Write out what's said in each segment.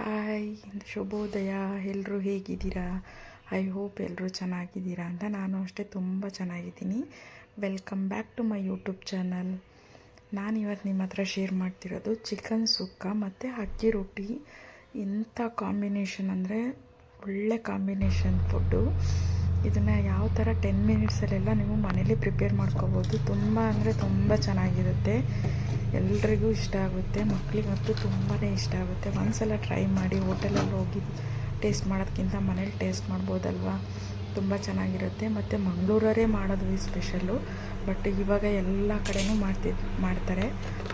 Hi ಶುಭೋದಯ. ಎಲ್ಲರೂ ಹೇಗಿದ್ದೀರಾ? ಐ ಹೋಪ್ ಎಲ್ಲರೂ ಚೆನ್ನಾಗಿದ್ದೀರಾ ಅಂತ ನಾನು ಅಷ್ಟೇ ತುಂಬ ಚೆನ್ನಾಗಿದ್ದೀನಿ. Welcome back to my YouTube channel ನಾನು ಇವತ್ತು ನಿಮ್ಮ ಹತ್ರ ಶೇರ್ ಮಾಡ್ತಿರೋದು ಚಿಕನ್ ಸುಕ್ಕ ಮತ್ತು ಅಕ್ಕಿ ರೊಟ್ಟಿ. ಇಂಥ ಕಾಂಬಿನೇಷನ್ ಅಂದರೆ ಒಳ್ಳೆ ಕಾಂಬಿನೇಷನ್ ಫುಡ್ಡು ಇದನ್ನು ಯಾವ ಥರ ಟೆನ್ ಮಿನಿಟ್ಸಲ್ಲೆಲ್ಲ ನೀವು ಮನೇಲಿ ಪ್ರಿಪೇರ್ ಮಾಡ್ಕೋಬೋದು. ತುಂಬ ಅಂದರೆ ತುಂಬ ಚೆನ್ನಾಗಿರುತ್ತೆ. ಎಲ್ರಿಗೂ ಇಷ್ಟ ಆಗುತ್ತೆ. ಮಕ್ಕಳಿಗಂತೂ ತುಂಬಾ ಇಷ್ಟ ಆಗುತ್ತೆ. ಒಂದ್ಸಲ ಟ್ರೈ ಮಾಡಿ ಹೋಟೆಲಲ್ಲಿ ಹೋಗಿ ಟೇಸ್ಟ್ ಮಾಡೋದಕ್ಕಿಂತ ಮನೇಲಿ ಟೇಸ್ಟ್ ಮಾಡ್ಬೋದಲ್ವಾ? ತುಂಬ ಚೆನ್ನಾಗಿರುತ್ತೆ. ಮತ್ತು ಮಂಗಳೂರವರೇ ಮಾಡೋದು ಈ ಸ್ಪೆಷಲ್ಲು ಬಟ್ ಇವಾಗ ಎಲ್ಲ ಕಡೆನೂ ಮಾಡ್ತಿ, ಮಾಡ್ತಾರೆ.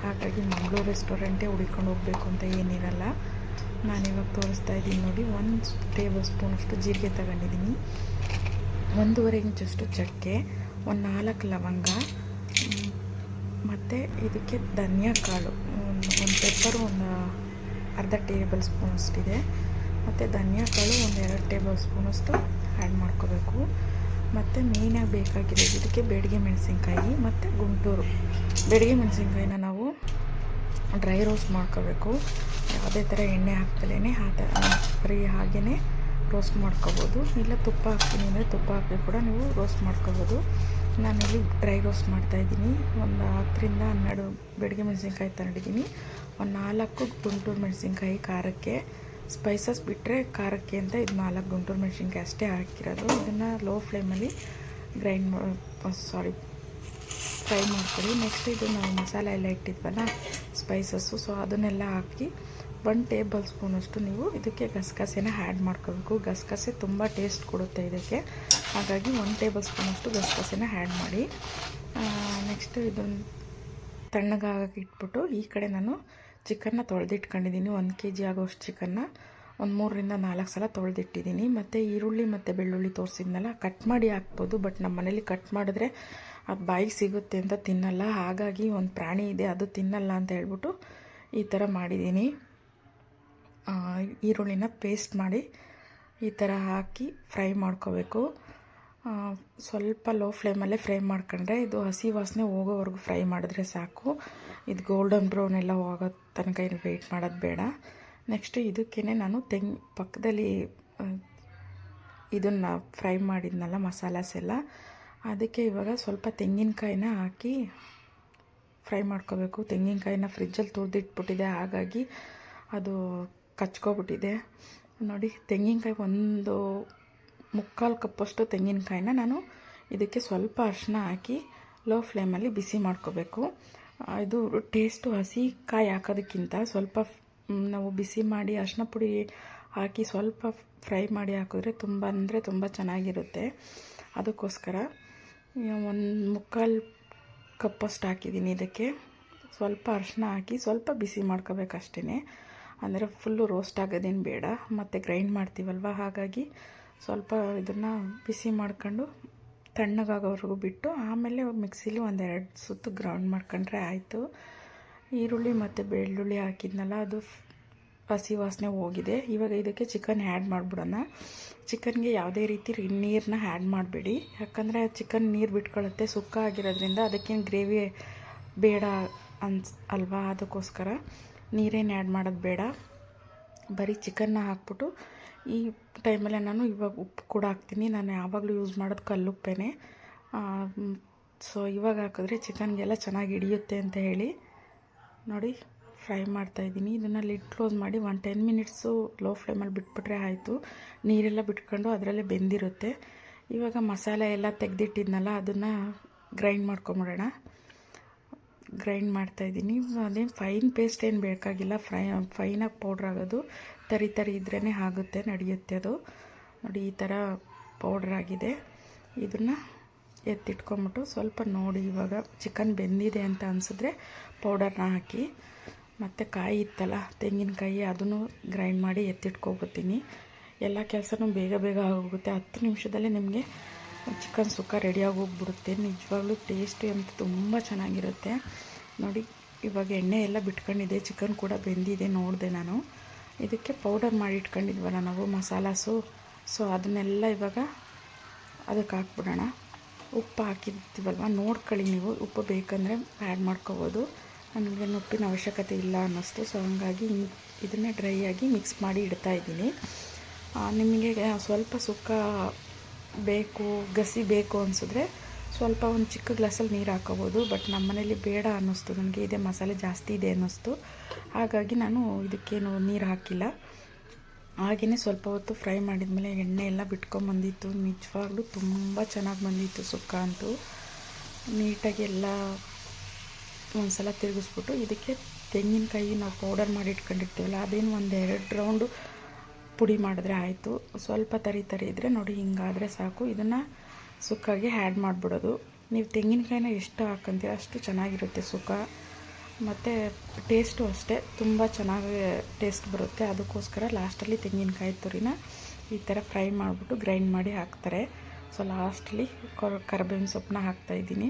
ಹಾಗಾಗಿ ಮಂಗಳೂರು ರೆಸ್ಟೋರೆಂಟೇ ಉಳ್ಕೊಂಡು ಹೋಗಬೇಕು ಅಂತ ಏನಿರಲ್ಲ. ನಾನಿವಾಗ ತೋರಿಸ್ತಾ ಇದ್ದೀನಿ ನೋಡಿ. ಒಂದು ಟೇಬಲ್ ಸ್ಪೂನಷ್ಟು ಜೀರಿಗೆ ತಗೊಂಡಿದ್ದೀನಿ. ಒಂದೂವರೆ ಇಂಚಷ್ಟು ಚಕ್ಕೆ, ಒಂದು ನಾಲ್ಕು ಲವಂಗ ಮತ್ತು ಇದಕ್ಕೆ ಧನಿಯಾ ಕಾಳು. ಒಂದು ಪೆಪ್ಪರು ಒಂದು ಅರ್ಧ ಟೇಬಲ್ ಸ್ಪೂನಷ್ಟಿದೆ ಮತ್ತು ಧನಿಯಾ ಕಾಳು ಒಂದು ಎರಡು ಟೇಬಲ್ ಸ್ಪೂನಷ್ಟು ಆ್ಯಡ್ ಮಾಡ್ಕೋಬೇಕು. ಮತ್ತು ಮೇಯ್ನಾಗಿ ಬೇಕಾಗಿರೋದು ಇದಕ್ಕೆ ಬೇಡಿಗೆ ಮೆಣಸಿನ್ಕಾಯಿ ಮತ್ತು ಗುಂಟೂರು. ಬೇಡಿಗೆ ಮೆಣಸಿನ್ಕಾಯಿನ ನಾವು ಡ್ರೈ ರೋಸ್ಟ್ ಮಾಡ್ಕೋಬೇಕು. ಯಾವುದೇ ಥರ ಎಣ್ಣೆ ಹಾಕ್ದಲೇ ಆ ಥರ ಫ್ರೀ ಹಾಗೆಯೇ ರೋಸ್ಟ್ ಮಾಡ್ಕೋಬೋದು. ಇಲ್ಲ ತುಪ್ಪ ಹಾಕ್ತೀನಿ ಅಂದರೆ ತುಪ್ಪ ಹಾಕಿ ಕೂಡ ನೀವು ರೋಸ್ಟ್ ಮಾಡ್ಕೋಬೋದು. ನಾನಿಲ್ಲಿ ಡ್ರೈ ರೋಸ್ಟ್ ಮಾಡ್ತಾಯಿದ್ದೀನಿ ಒಂದು ಹತ್ತರಿಂದ ಹನ್ನೆರಡು ಬೆಳಗ್ಗೆ ಮೆಣಸಿನ್ಕಾಯಿ ತಗೊಂಡಿದ್ದೀನಿ ಒಂದು ನಾಲ್ಕು ಗುಂಟೂರು ಮೆಣಸಿನ್ಕಾಯಿ ಖಾರಕ್ಕೆ. ಸ್ಪೈಸಸ್ ಬಿಟ್ಟರೆ ಖಾರಕ್ಕೆ ಅಂತ ಇದು ನಾಲ್ಕು ಗುಂಟೂರು ಮೆಣಸಿನ್ಕಾಯಿ ಅಷ್ಟೇ ಹಾಕಿರೋದು. ಇದನ್ನು ಲೋ ಫ್ಲೇಮಲ್ಲಿ ಗ್ರೈಂಡ್ ಸಾರಿ ಫ್ರೈ ಮಾಡ್ಕೊಳ್ಳಿ. ನೆಕ್ಸ್ಟ್ ಇದು ನಾವು ಮಸಾಲೆ ಎಲ್ಲ ಇಟ್ಟಿದ್ವಲ್ಲ ಸ್ಪೈಸಸ್ಸು ಸೊ ಅದನ್ನೆಲ್ಲ ಹಾಕಿ ಒನ್ ಟೇಬಲ್ ಸ್ಪೂನಷ್ಟು ನೀವು ಇದಕ್ಕೆ ಗಸಗಸೆನ ಆ್ಯಡ್ ಮಾಡ್ಕೋಬೇಕು ಗಸಗಸೆ ತುಂಬ ಟೇಸ್ಟ್ ಕೊಡುತ್ತೆ ಇದಕ್ಕೆ. ಹಾಗಾಗಿ ಒನ್ ಟೇಬಲ್ ಸ್ಪೂನಷ್ಟು ಗಸಗಸೆನ ಆ್ಯಡ್ ಮಾಡಿ. ನೆಕ್ಸ್ಟು ಇದೊಂದು ತಣ್ಣಗಾಗಕ್ಕೆ ಇಟ್ಬಿಟ್ಟು ಈ ಕಡೆ ನಾನು ಚಿಕನ್ನ ತೊಳೆದಿಟ್ಕೊಂಡಿದ್ದೀನಿ. ಒಂದು ಕೆ ಜಿ ಆಗೋಷ್ಟು ಚಿಕನ್ನ. ಒಂದು ಮೂರರಿಂದ ನಾಲ್ಕು ಸಲ ತೊಳೆದಿಟ್ಟಿದ್ದೀನಿ. ಮತ್ತು ಈರುಳ್ಳಿ ಮತ್ತು ಬೆಳ್ಳುಳ್ಳಿ ತೋರಿಸಿದ್ನಲ್ಲ, ಕಟ್ ಮಾಡಿ ಹಾಕ್ಬೋದು. ಬಟ್ ನಮ್ಮ ಮನೇಲಿ ಕಟ್ ಮಾಡಿದ್ರೆ ಆ ಬಾಯಿಗೆ ಸಿಗುತ್ತೆ ಅಂತ ತಿನ್ನಲ್ಲ. ಹಾಗಾಗಿ ಒಂದು ಪ್ರಾಣಿ ಇದೆ, ಅದು ತಿನ್ನಲ್ಲ ಅಂತ ಹೇಳ್ಬಿಟ್ಟು ಈ ಥರ ಮಾಡಿದ್ದೀನಿ. ಈರುಳ್ಳಿನ ಪೇಸ್ಟ್ ಮಾಡಿ ಈ ಥರ ಹಾಕಿ ಫ್ರೈ ಮಾಡ್ಕೋಬೇಕು. ಸ್ವಲ್ಪ ಲೋ ಫ್ಲೇಮಲ್ಲೇ ಫ್ರೈ ಮಾಡ್ಕೊಂಡ್ರೆ ಇದು ಹಸಿ ವಾಸನೆ ಹೋಗೋವರೆಗೂ ಫ್ರೈ ಮಾಡಿದ್ರೆ ಸಾಕು. ಇದು ಗೋಲ್ಡನ್ ಬ್ರೌನ್ ಎಲ್ಲ ಹೋಗೋ ತನಕ ಏನು ವೆಯ್ಟ್ ಮಾಡೋದು ಬೇಡ. ನೆಕ್ಸ್ಟು ಇದಕ್ಕೇ ನಾನು ತೆಂಗ್ ಪಕ್ಕದಲ್ಲಿ ಇದನ್ನು ಫ್ರೈ ಮಾಡಿದ್ನಲ್ಲ ಮಸಾಲಾಸ್ ಎಲ್ಲ, ಅದಕ್ಕೆ ಇವಾಗ ಸ್ವಲ್ಪ ತೆಂಗಿನಕಾಯಿನ ಹಾಕಿ ಫ್ರೈ ಮಾಡ್ಕೋಬೇಕು. ತೆಂಗಿನಕಾಯಿನ ಫ್ರಿಜ್ಜಲ್ಲಿ ತುರಿದಿಟ್ಬಿಟ್ಟಿದೆ, ಹಾಗಾಗಿ ಅದು ಕಚ್ಕೊಬಿಟ್ಟಿದೆ. ನೋಡಿ, ತೆಂಗಿನಕಾಯಿ ಒಂದು ಮುಕ್ಕಾಲು ಕಪ್ಪಷ್ಟು ತೆಂಗಿನಕಾಯಿನ ನಾನು ಇದಕ್ಕೆ ಸ್ವಲ್ಪ ಅರಿಶಿನ ಹಾಕಿ ಲೋ ಫ್ಲೇಮಲ್ಲಿ ಬಿಸಿ ಮಾಡ್ಕೋಬೇಕು. ಇದು ಟೇಸ್ಟು ಹಸಿ ಕಾಯಿ ಹಾಕೋದಕ್ಕಿಂತ ಸ್ವಲ್ಪ ನಾವು ಬಿಸಿ ಮಾಡಿ ಅರಿಶಿನ ಪುಡಿ ಹಾಕಿ ಸ್ವಲ್ಪ ಫ್ರೈ ಮಾಡಿ ಹಾಕಿದ್ರೆ ತುಂಬ ಅಂದರೆ ತುಂಬ ಚೆನ್ನಾಗಿರುತ್ತೆ. ಅದಕ್ಕೋಸ್ಕರ ಒಂದು ಮುಕ್ಕಾಲು ಕಪ್ಪಷ್ಟು ಹಾಕಿದ್ದೀನಿ ಇದಕ್ಕೆ. ಸ್ವಲ್ಪ ಅರಿಶಿನ ಹಾಕಿ ಸ್ವಲ್ಪ ಬಿಸಿ ಮಾಡ್ಕೋಬೇಕಷ್ಟೇ ಅಂದರೆ ಫುಲ್ಲು ರೋಸ್ಟ್ ಆಗೋದೇನು ಬೇಡ. ಮತ್ತು ಗ್ರೈಂಡ್ ಮಾಡ್ತೀವಲ್ವ? ಹಾಗಾಗಿ ಸ್ವಲ್ಪ ಇದನ್ನು ಬಿಸಿ ಮಾಡ್ಕೊಂಡು ತಣ್ಣಗಾಗೋವರೆಗೂ ಬಿಟ್ಟು ಆಮೇಲೆ ಮಿಕ್ಸಿಲಿ ಒಂದೆರಡು ಸುತ್ತು ಗ್ರೌಂಡ್ ಮಾಡ್ಕೊಂಡ್ರೆ ಆಯಿತು. ಈರುಳ್ಳಿ ಮತ್ತು ಬೆಳ್ಳುಳ್ಳಿ ಹಾಕಿದ್ನಲ್ಲ, ಅದು ಹಸಿ ವಾಸನೆ ಹೋಗಿದೆ. ಇವಾಗ ಇದಕ್ಕೆ ಚಿಕನ್ ಆ್ಯಡ್ ಮಾಡಿಬಿಡೋಣ. ಚಿಕನ್ಗೆ ಯಾವುದೇ ರೀತಿ ನೀರನ್ನ ಆ್ಯಡ್ ಮಾಡಬೇಡಿ. ಯಾಕಂದರೆ ಚಿಕನ್ ನೀರು ಬಿಟ್ಕೊಳ್ಳುತ್ತೆ ಸುಕ್ಕ ಆಗಿರೋದ್ರಿಂದ ಅದಕ್ಕೇನು ಗ್ರೇವಿ ಬೇಡ ಅನ್ಸ್, ಅಲ್ವಾ? ಅದಕ್ಕೋಸ್ಕರ. ನೀರೇನು ಆ್ಯಡ್ ಮಾಡೋದು ಬೇಡ. ಬರೀ ಚಿಕನ್ನ ಹಾಕ್ಬಿಟ್ಟು ಈ ಟೈಮಲ್ಲೇ ನಾನು ಇವಾಗ ಉಪ್ಪು ಕೂಡ ಹಾಕ್ತೀನಿ. ನಾನು ಯಾವಾಗಲೂ ಯೂಸ್ ಮಾಡೋದು ಕಲ್ಲುಪ್ಪೇ ಸೊ ಇವಾಗ ಹಾಕಿದ್ರೆ ಚಿಕನ್ಗೆಲ್ಲ ಚೆನ್ನಾಗಿ ಹಿಡಿಯುತ್ತೆ ಅಂತ ಹೇಳಿ ನೋಡಿ ಫ್ರೈ ಮಾಡ್ತಾಯಿದ್ದೀನಿ ಇದನ್ನು ಲಿಡ್ ಕ್ಲೋಸ್ ಮಾಡಿ ಒನ್ ಟೆನ್ ಮಿನಿಟ್ಸು ಲೋ ಫ್ಲೇಮಲ್ಲಿ ಬಿಟ್ಬಿಟ್ರೆ ಆಯಿತು. ನೀರೆಲ್ಲ ಬಿಟ್ಕೊಂಡು ಅದರಲ್ಲೇ ಬೆಂದಿರುತ್ತೆ. ಇವಾಗ ಮಸಾಲೆ ಎಲ್ಲ ತೆಗೆದಿಟ್ಟಿದ್ನಲ್ಲ, ಅದನ್ನು ಗ್ರೈಂಡ್ ಮಾಡ್ಕೊಂಬಿಡೋಣ. ಗ್ರೈಂಡ್ ಮಾಡ್ತಾಯಿದ್ದೀನಿ ಅದೇನು ಫೈನ್ ಪೇಸ್ಟ್ ಏನು ಬೇಕಾಗಿಲ್ಲ. ಫ್ರೈ ಫೈನಾಗಿ ಪೌಡ್ರ್ ಆಗೋದು. ತರಿ ತರಿ ಇದ್ರೇ ಆಗುತ್ತೆ, ನಡೆಯುತ್ತೆ ಅದು. ನೋಡಿ, ಈ ಥರ ಪೌಡ್ರ್ ಆಗಿದೆ. ಇದನ್ನು ಎತ್ತಿಟ್ಕೊಂಬಿಟ್ಟು ಸ್ವಲ್ಪ ನೋಡಿ, ಇವಾಗ ಚಿಕನ್ ಬೆಂದಿದೆ ಅಂತ ಅನಿಸಿದ್ರೆ ಪೌಡರ್ನ ಹಾಕಿ. ಮತ್ತು ಕಾಯಿ ಇತ್ತಲ್ಲ, ತೆಂಗಿನಕಾಯಿ ಅದನ್ನು ಗ್ರೈಂಡ್ ಮಾಡಿ ಎತ್ತಿಟ್ಕೊಬತ್ತೀನಿ ಎಲ್ಲ ಕೆಲಸನೂ ಬೇಗ ಬೇಗ ಆಗೋಗುತ್ತೆ. ಹತ್ತು ನಿಮಿಷದಲ್ಲೇ ನಿಮಗೆ ಚಿಕನ್ ಸುಕ್ಕ ರೆಡಿಯಾಗಿ ಹೋಗ್ಬಿಡುತ್ತೆ. ನಿಜವಾಗ್ಲೂ ಟೇಸ್ಟಿ ಅಂತ ತುಂಬ ಚೆನ್ನಾಗಿರುತ್ತೆ. ನೋಡಿ, ಇವಾಗ ಎಣ್ಣೆ ಎಲ್ಲ ಬಿಟ್ಕೊಂಡಿದೆ ಚಿಕನ್ ಕೂಡ ಬೆಂದಿದೆ, ನೋಡಿದೆ ನಾನು. ಇದಕ್ಕೆ ಪೌಡರ್ ಮಾಡಿ ಇಟ್ಕೊಂಡಿದ್ವಲ್ಲ ನಾವು ಮಸಾಲಾಸು ಸೊ ಅದನ್ನೆಲ್ಲ ಇವಾಗ ಅದಕ್ಕೆ ಹಾಕ್ಬಿಡೋಣ. ಉಪ್ಪು ಹಾಕಿರ್ತೀವಲ್ವ ನೋಡ್ಕೊಳ್ಳಿ ನೀವು, ಉಪ್ಪು ಬೇಕಂದರೆ ಆ್ಯಡ್ ಮಾಡ್ಕೋಬೋದು. ನನಗೆ ಉಪ್ಪಿನ ಅವಶ್ಯಕತೆ ಇಲ್ಲ ಅನ್ನಿಸ್ತು ಸೊ ಹಂಗಾಗಿ ಇದನ್ನೇ ಡ್ರೈ ಆಗಿ ಮಿಕ್ಸ್ ಮಾಡಿ ಇಡ್ತಾ ಇದ್ದೀನಿ. ನಿಮಗೆ ಸ್ವಲ್ಪ ಸುಕ್ಕ ಬೇಕು, ಗಸಿ ಬೇಕು ಅನಿಸಿದ್ರೆ ಸ್ವಲ್ಪ ಒಂದು ಚಿಕ್ಕ ಗ್ಲಾಸಲ್ಲಿ ನೀರು ಹಾಕೋಬೋದು. ಬಟ್ ನಮ್ಮ ಮನೇಲಿ ಬೇಡ ಅನ್ನಿಸ್ತು. ನನಗೆ ಇದೇ ಮಸಾಲೆ ಜಾಸ್ತಿ ಇದೆ ಅನ್ನಿಸ್ತು. ಹಾಗಾಗಿ ನಾನು ಇದಕ್ಕೇನು ನೀರು ಹಾಕಿಲ್ಲ. ಹಾಗೆಯೇ ಸ್ವಲ್ಪ ಹೊತ್ತು ಫ್ರೈ ಮಾಡಿದ್ಮೇಲೆ ಎಣ್ಣೆ ಎಲ್ಲ ಬಿಟ್ಕೊಂಬಂದಿತ್ತು ನಿಜವಾಗ್ಲೂ ತುಂಬ ಚೆನ್ನಾಗಿ ಬಂದಿತ್ತು ಸುಕ್ಕ ಅಂತೂ. ನೀಟಾಗಿ ಎಲ್ಲ ಒಂದ್ಸಲ ತಿರುಗಿಸ್ಬಿಟ್ಟು ಇದಕ್ಕೆ ತೆಂಗಿನಕಾಯಿ ನಾವು ಪೌಡರ್ ಮಾಡಿ ಇಟ್ಕೊಂಡಿರ್ತೀವಲ್ಲ, ಅದೇನು ಒಂದು ಎರಡು ರೌಂಡು ಪುಡಿ ಮಾಡಿದ್ರೆ ಆಯಿತು. ಸ್ವಲ್ಪ ತರಿ ತರಿ ಇದ್ದರೆ ನೋಡಿ ಹಿಂಗಾದರೆ ಸಾಕು. ಇದನ್ನು ಸುಕ್ಕಾಗಿ ಆ್ಯಡ್ ಮಾಡಿಬಿಡೋದು. ನೀವು ತೆಂಗಿನಕಾಯಿನ ಎಷ್ಟು ಹಾಕೊಂತೀರ ಅಷ್ಟು ಚೆನ್ನಾಗಿರುತ್ತೆ ಸುಕ್ಕ. ಮತ್ತು ಟೇಸ್ಟು ಅಷ್ಟೇ. ತುಂಬ ಚೆನ್ನಾಗಿ ಟೇಸ್ಟ್ ಬರುತ್ತೆ. ಅದಕ್ಕೋಸ್ಕರ ಲಾಸ್ಟಲ್ಲಿ ತೆಂಗಿನಕಾಯಿ ತುರಿನ ಈ ಥರ ಫ್ರೈ ಮಾಡಿಬಿಟ್ಟು ಗ್ರೈಂಡ್ ಮಾಡಿ ಹಾಕ್ತಾರೆ. ಸೊ ಲಾಸ್ಟಲ್ಲಿ ಕೊರ್ ಕರಿಬೇವಿನ ಸೊಪ್ಪನ್ನ ಹಾಕ್ತಾಯಿದ್ದೀನಿ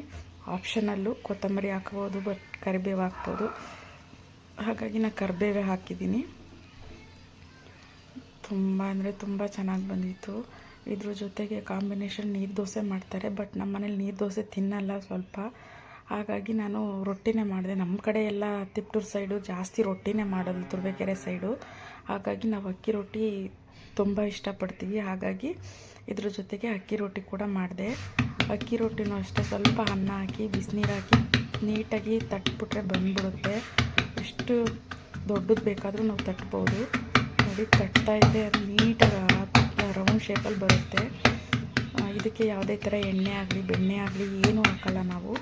ಆಪ್ಷನಲ್ಲು ಕೊತ್ತಂಬರಿ ಹಾಕ್ಬೋದು, ಬಟ್ ಕರಿಬೇವು ಹಾಕ್ಬೋದು. ಹಾಗಾಗಿ ನಾನು ಕರಿಬೇವೇ ಹಾಕಿದ್ದೀನಿ. ತುಂಬ ಅಂದರೆ ತುಂಬ ಚೆನ್ನಾಗಿ ಬಂದಿತ್ತು. ಇದ್ರ ಜೊತೆಗೆ ಕಾಂಬಿನೇಷನ್ ನೀರು ದೋಸೆ ಮಾಡ್ತಾರೆ ಬಟ್ ನಮ್ಮ ಮನೇಲಿ ನೀರು ದೋಸೆ ತಿನ್ನಲ್ಲ ಸ್ವಲ್ಪ. ಹಾಗಾಗಿ ನಾನು ರೊಟ್ಟಿನೇ ಮಾಡಿದೆ. ನಮ್ಮ ಕಡೆ ಎಲ್ಲ ತಿಪ್ಟೂರು ಸೈಡು ಜಾಸ್ತಿ ರೊಟ್ಟಿನೇ ಮಾಡೋದು, ತುರ್ಬೇಕೆರೆ ಸೈಡು. ಹಾಗಾಗಿ ನಾವು ಅಕ್ಕಿ ರೊಟ್ಟಿ ತುಂಬ ಇಷ್ಟಪಡ್ತೀವಿ. ಹಾಗಾಗಿ ಇದ್ರ ಜೊತೆಗೆ ಅಕ್ಕಿ ರೊಟ್ಟಿ ಕೂಡ ಮಾಡಿದೆ. ಅಕ್ಕಿ ರೊಟ್ಟಿನೂ ಅಷ್ಟೇ, ಸ್ವಲ್ಪ ಅನ್ನ ಹಾಕಿ, ಬಿಸಿನೀರು ಹಾಕಿ, ನೀಟಾಗಿ ತಟ್ಬಿಟ್ರೆ ಬಂದ್ಬಿಡುತ್ತೆ. ಎಷ್ಟು ದೊಡ್ಡದು ಬೇಕಾದರೂ ನಾವು ತಟ್ಬೋದು. ನೋಡಿ ತಟ್ತಾ ಇದ್ದೆ ಅದು ನೀಟಾಗಿ ರೌಂಡ್ ಶೇಪಲ್ಲಿ ಬರುತ್ತೆ. ಇದಕ್ಕೆ ಯಾವುದೇ ಥರ ಎಣ್ಣೆ ಆಗಲಿ, ಬೆಣ್ಣೆ ಆಗಲಿ ಏನೂ ಹಾಕಲ್ಲ ನಾವು.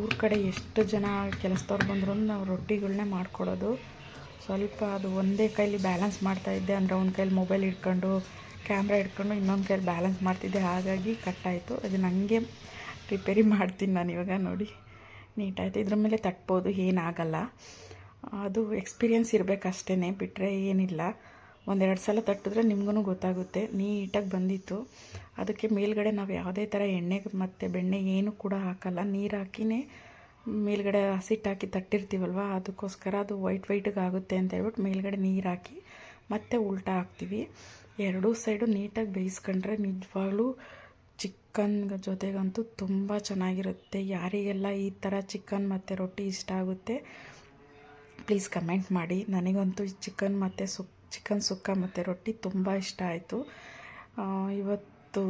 ಊರ ಕಡೆ ಎಷ್ಟು ಜನ ಕೆಲಸದವ್ರು ಬಂದ್ರೂ ನಾವು ರೊಟ್ಟಿಗಳನ್ನೇ ಮಾಡಿಕೊಡೋದು ಸ್ವಲ್ಪ ಅದು ಒಂದೇ ಕೈಲಿ ಬ್ಯಾಲೆನ್ಸ್ ಮಾಡ್ತಾಯಿದ್ದೆ ಅಂದರೆ ಒಂದು ಕೈಲಿ ಮೊಬೈಲ್ ಇಟ್ಕೊಂಡು ಕ್ಯಾಮ್ರಾ ಇಟ್ಕೊಂಡು ಇನ್ನೊಂದು ಕೈಲಿ ಬ್ಯಾಲೆನ್ಸ್ ಮಾಡ್ತಿದ್ದೆ. ಹಾಗಾಗಿ ಕಟ್ಟಾಯಿತು. ಅದು ನನಗೆ ರಿಪೇರಿ ಮಾಡ್ತೀನಿ ನಾನು ಇವಾಗ ನೋಡಿ. ನೀಟಾಯಿತು. ಇದ್ರ ಮೇಲೆ ತಟ್ಬೋದು ಏನಾಗಲ್ಲ ಅದು ಎಕ್ಸ್ಪೀರಿಯೆನ್ಸ್ ಇರಬೇಕಷ್ಟೇ ಬಿಟ್ಟರೆ ಏನಿಲ್ಲ. ಒಂದೆರಡು ಸಲ ತಟ್ಟಿದ್ರೆ ನಿಮ್ಗೂ ಗೊತ್ತಾಗುತ್ತೆ. ನೀಟಾಗಿ ಬಂದಿತ್ತು. ಅದಕ್ಕೆ ಮೇಲ್ಗಡೆ ನಾವು ಯಾವುದೇ ಥರ ಎಣ್ಣೆ ಮತ್ತು ಬೆಣ್ಣೆ ಏನು ಕೂಡ ಹಾಕಲ್ಲ. ನೀರು ಹಾಕಿನೇ ಮೇಲ್ಗಡೆ ಹಸಿಟ್ಟು ಹಾಕಿ ತಟ್ಟಿರ್ತೀವಲ್ವ? ಅದಕ್ಕೋಸ್ಕರ ಅದು ವೈಟ್ ವೈಟಿಗೆ ಆಗುತ್ತೆ ಅಂತ ಹೇಳ್ಬಿಟ್ಟು ಮೇಲ್ಗಡೆ ನೀರು ಹಾಕಿ ಮತ್ತೆ ಉಲ್ಟಾ ಹಾಕ್ತೀವಿ. ಎರಡೂ ಸೈಡು ನೀಟಾಗಿ ಬೇಯಿಸ್ಕೊಂಡ್ರೆ ನಿಜವಾಗ್ಲೂ ಚಿಕನ್ ಜೊತೆಗಂತೂ ತುಂಬ ಚೆನ್ನಾಗಿರುತ್ತೆ. ಯಾರಿಗೆಲ್ಲ ಈ ಥರ ಚಿಕನ್ ಮತ್ತು ರೊಟ್ಟಿ ಇಷ್ಟ ಆಗುತ್ತೆ ಪ್ಲೀಸ್ ಕಮೆಂಟ್ ಮಾಡಿ. ನನಗಂತೂ ಚಿಕನ್ ಮತ್ತು ಸುಕ್ ಚಿಕನ್ ಸುಕ್ಕ ಮತ್ತು ರೊಟ್ಟಿ ತುಂಬ ಇಷ್ಟ ಆಯಿತು. ಇವತ್ತು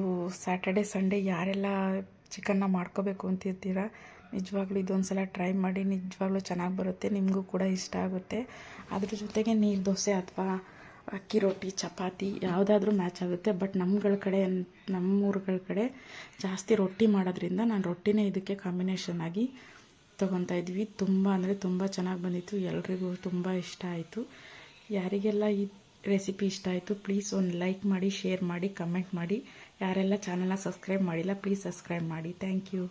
ಸ್ಯಾಟರ್ಡೆ ಸಂಡೇ ಯಾರೆಲ್ಲ ಚಿಕನ್ನ ಮಾಡ್ಕೋಬೇಕು ಅಂತಿರ್ತೀರ, ನಿಜವಾಗ್ಲೂ ಇದೊಂದು ಸಲ ಟ್ರೈ ಮಾಡಿ, ನಿಜವಾಗ್ಲೂ ಚೆನ್ನಾಗಿ ಬರುತ್ತೆ, ನಿಮಗೂ ಕೂಡ ಇಷ್ಟ ಆಗುತ್ತೆ. ಅದ್ರ ಜೊತೆಗೆ ನೀರು ದೋಸೆ ಅಥವಾ ಅಕ್ಕಿ ರೊಟ್ಟಿ, ಚಪಾತಿ ಯಾವುದಾದ್ರೂ ಮ್ಯಾಚ್ ಆಗುತ್ತೆ. ಬಟ್ ನಮ್ಮಗಳ ಕಡೆ ನಮ್ಮೂರುಗಳ ಕಡೆ ಜಾಸ್ತಿ ರೊಟ್ಟಿ ಮಾಡೋದ್ರಿಂದ ನಾನು ರೊಟ್ಟಿನೇ ಇದಕ್ಕೆ ಕಾಂಬಿನೇಷನ್ ಆಗಿ ತೊಗೊತಾ ಇದ್ವಿ. ತುಂಬ ಅಂದರೆ ತುಂಬ ಚೆನ್ನಾಗಿ ಬಂದಿತ್ತು. ಎಲ್ರಿಗೂ ತುಂಬ ಇಷ್ಟ ಆಯಿತು. ಯಾರಿಗೆಲ್ಲ ಈ ರೆಸಿಪಿ ಇಷ್ಟ ಆಯಿತು ಪ್ಲೀಸ್ ಒಂದು ಲೈಕ್ ಮಾಡಿ ಶೇರ್ ಮಾಡಿ ಕಮೆಂಟ್ ಮಾಡಿ. ಯಾರೆಲ್ಲ ಚಾನಲ್ನ ಸಬ್ಸ್ಕ್ರೈಬ್ ಮಾಡಿಲ್ಲ ಪ್ಲೀಸ್ ಸಬ್ಸ್ಕ್ರೈಬ್ ಮಾಡಿ. Thank you